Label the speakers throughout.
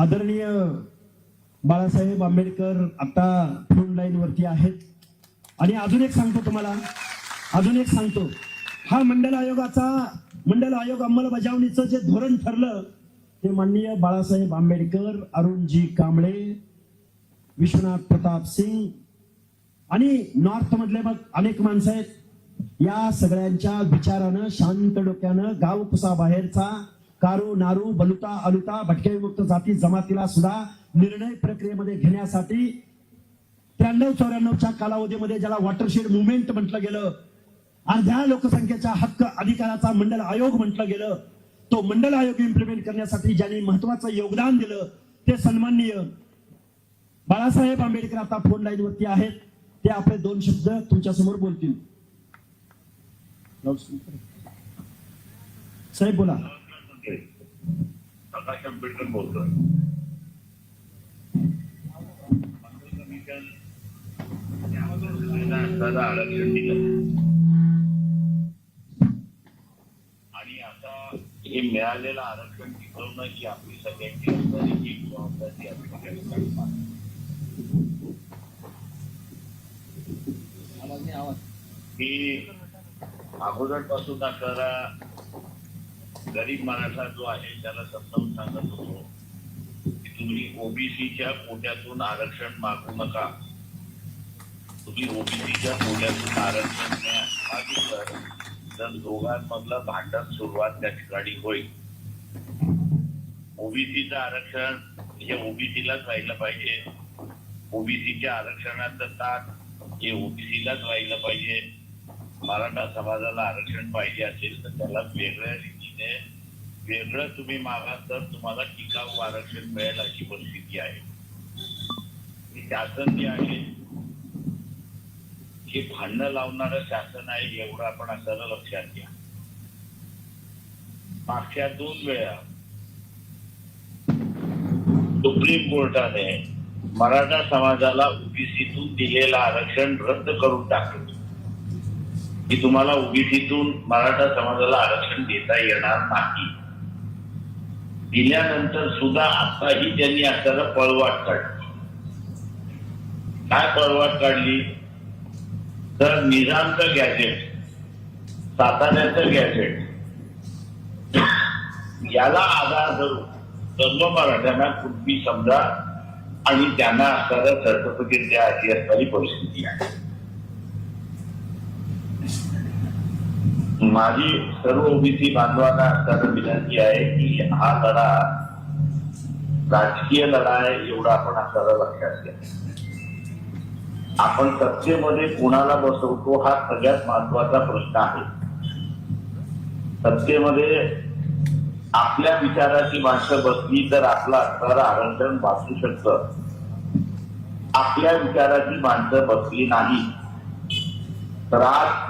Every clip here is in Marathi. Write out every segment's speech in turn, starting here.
Speaker 1: आदरणीय बाळासाहेब आंबेडकर आता फ्रंट लाईन वरती आहेत. आणि अजून एक सांगतो तुम्हाला. अजून एक सांगतो. हा मंडल आयोगाचा मंडल आयोग अंमलबजावणीचं जे धोरण ठरलं ते माननीय बाळासाहेब आंबेडकर अरुणजी कांबळे विश्वनाथ प्रताप सिंग आणि नॉर्थ मधले मग अनेक माणसं आहेत. या सगळ्यांच्या विचारानं शांत डोक्यानं गाव कुसाबाहेरचा कारू नारू बलुता अलुता भटके विमुक्त जाती जमातीला सुद्धा निर्णय प्रक्रियेमध्ये घेण्यासाठी त्र्याण्णव चौऱ्याण्णवच्या कालावधीमध्ये ज्याला वॉटरशेड मुवमेंट म्हटलं गेलं अर्ध्या लोकसंख्येच्या हक्क अधिकाराचा मंडल आयोग म्हटलं गेलं तो मंडल आयोग इम्प्लिमेंट करण्यासाठी ज्यांनी महत्वाचं योगदान दिलं ते सन्माननीय बाळासाहेब आंबेडकर आता फोन लाईन वरती आहेत. ते आपले दोन शब्द तुमच्यासमोर बोलतील. साहेब बोला.
Speaker 2: प्रकाश आंबेडकर बोलतोय. असताना आरक्षण दिलं. आणि आता हे मिळालेलं आरक्षण टिकवणं ही आपली सगळ्यांची असणारी एक जबाबदारी आपल्या ठिकाणी की अगोदरपासून असणारा गरीब मराठा जो आहे त्याला समजावून सांगत होतो की तुम्ही ओबीसीच्या कोट्यातून आरक्षण मागू नका. तुम्ही ओबीसीच्या कोट्यातून आरक्षण मागितलं तर दोघांमधलं भांडण सुरुवात त्या ठिकाणी होईल. ओबीसीचं आरक्षण हे ओबीसीलाच राहिलं पाहिजे. ओबीसीच्या आरक्षणाचं ताट हे ओबीसीलाच राहिलं पाहिजे. मराठा समाजाला आरक्षण पाहिजे असेल तर त्याला वेगळ्या आहे. वेगळं तुम्ही मागा तर तुम्हाला टिकाऊ आरक्षण मिळेल अशी परिस्थिती आहे. शासन जे आहे हे भांडणं लावणारं शासन आहे एवढं आपण असायला लक्षात घ्या. मागच्या दोन वेळा सुप्रीम कोर्टाने मराठा समाजाला ओबीसीतून दिलेलं आरक्षण रद्द करून टाकलं. की तुम्हाला ओबीसीतून मराठा समाजाला आरक्षण देता येणार नाही. दिल्यानंतर सुद्धा आताही त्यांनी असताना पळवाट काढली. काय पळवाट काढली? तर निजामचं गॅजेट साताऱ्याचं गॅजेट याला आधार धरून सर्व मराठ्यांना कुणबी समजा आणि त्यांना असणारं सर्टिफिकेट द्या अशी असणारी परिस्थिती आहे. माझी सर्व ओबीसी बांधवांना असताना विनंती आहे की हा लढा राजकीय लढा आहे एवढा आपण आपल्याला लक्षात घ्या. आपण सत्तेमध्ये कोणाला बसवतो हा सगळ्यात महत्त्वाचा प्रश्न आहे. सत्तेमध्ये आपल्या विचाराची माणसं बसली तर आपलं असणारं आरक्षण वाचू शकतं. आपल्या विचाराची माणसं बसली नाही तर आज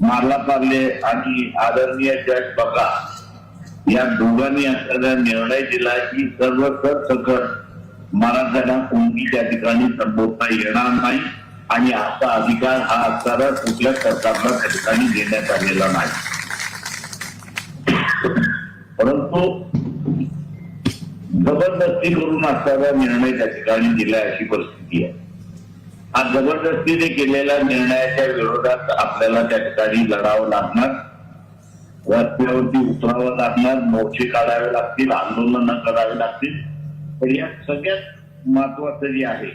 Speaker 2: मारला पार्ले आणि आदरणीय जज बघा या दोघांनी असलेला निर्णय दिला की सर्व सरसकट मराठ्यांना कोणती त्या ठिकाणी संबोधता येणार नाही आणि असा अधिकार हा असणारा कुठल्या सरकारला त्या ठिकाणी देण्यात आलेला नाही. परंतु जबरदस्ती करून असणारा निर्णय त्या ठिकाणी दिलाय अशी परिस्थिती आहे. हा जबरदस्तीने केलेल्या निर्णयाच्या विरोधात आपल्याला त्या ठिकाणी लढावं लागणार रस्त्यावरती उतरावं लागणार मोर्चे काढावे लागतील आंदोलन करावे लागतील पण या सगळ्यात महत्वाचं जे आहे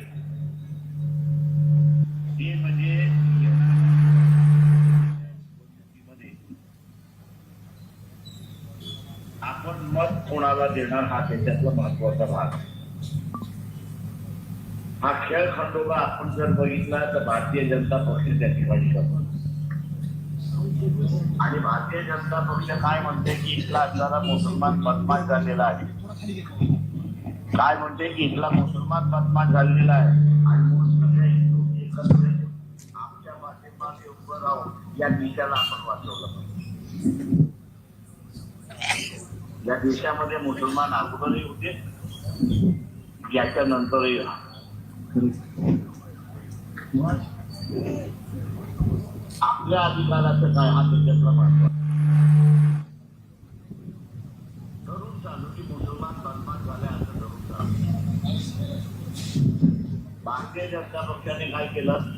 Speaker 2: ते म्हणजे आपण मत कोणाला देणार हा त्याच्यातला महत्त्वाचा भाग आहे. हा खेळ खंडोबा आपण जर बघितला तर भारतीय जनता पक्ष त्या ठिकाणी करतो. आणि भारतीय जनता पक्ष काय म्हणते की इथला असणारा मुसलमान बदमाश झालेला आहे? काय म्हणते की इथला मुसलमान बदमाश झालेला आहे? आणि हिंदू आमच्या पाठीमागे उभं राहून या देशाला आपण वाचवलं पाहिजे. या देशामध्ये मुसलमान अगोदरही होते याच्या नंतरही आपल्या अधिकाराचं काय? हा त्याच्यातला महत्त्व धरून चालू की मुसलमान बदमाश झाले असं धरून चालू. भारतीय जनता पक्षाने काय केलं?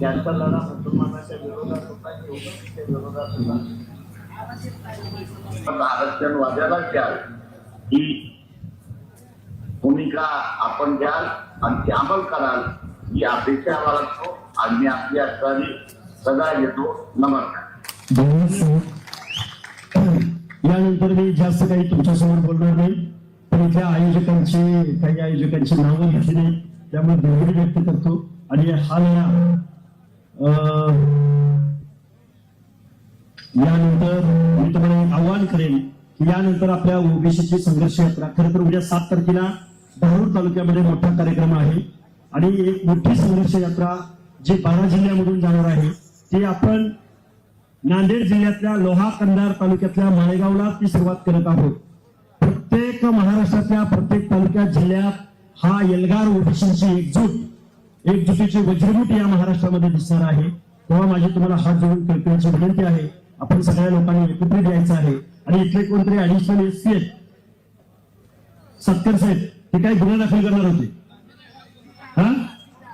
Speaker 2: त्यांचा लढा मुसलमानाच्या विरोधात होता की ओबीसीच्या विरोधात होता? पण आरक्षणवाद्याला द्याल. ही भूमिका आपण द्याल. आणि ते अंमल कराल ही अपेक्षा बाळगतो आणि मी आपली असणारी सदा येतो. नमस्कार.
Speaker 1: यानंतर मी जास्त काही तुमच्यासमोर बोलणार नाही पण इथल्या आयोजकांची काही आयोजकांची नावं घेतली नाही त्यामुळे धन्यवाद व्यक्त करतो. आणि हा लढा अं, यानंतर मी तुम्हाला एक आव्हान करेन की यानंतर आपल्या ओबीसीची संघर्ष यात्रा खरं तर उद्या सात तारखेला धारूर तालुक्यामध्ये मोठा कार्यक्रम आहे. आणि एक मोठी संघर्ष यात्रा जी बारा जिल्ह्यामधून जाणार आहे ती आपण नांदेड जिल्ह्यातल्या लोहा कंधार तालुक्यातल्या माळेगावला ती सुरुवात करत आहोत. प्रत्येक महाराष्ट्रातल्या प्रत्येक तालुक्यात जिल्ह्यात हा एल्गार ओबीसीची एकजूट एकजुटीची वज्रमूठ या महाराष्ट्रामध्ये दिसणार आहे. तेव्हा माझी तुम्हाला हात जोडून कल्पनेची विनंती आहे आपण सगळ्या लोकांनी एकत्रित यायचं आहे. आणि इथले कोणतरी ऍडिशनल एस आहेत? सत्तर साहेब. ते काही गुन्हा दाखल करणार होते हा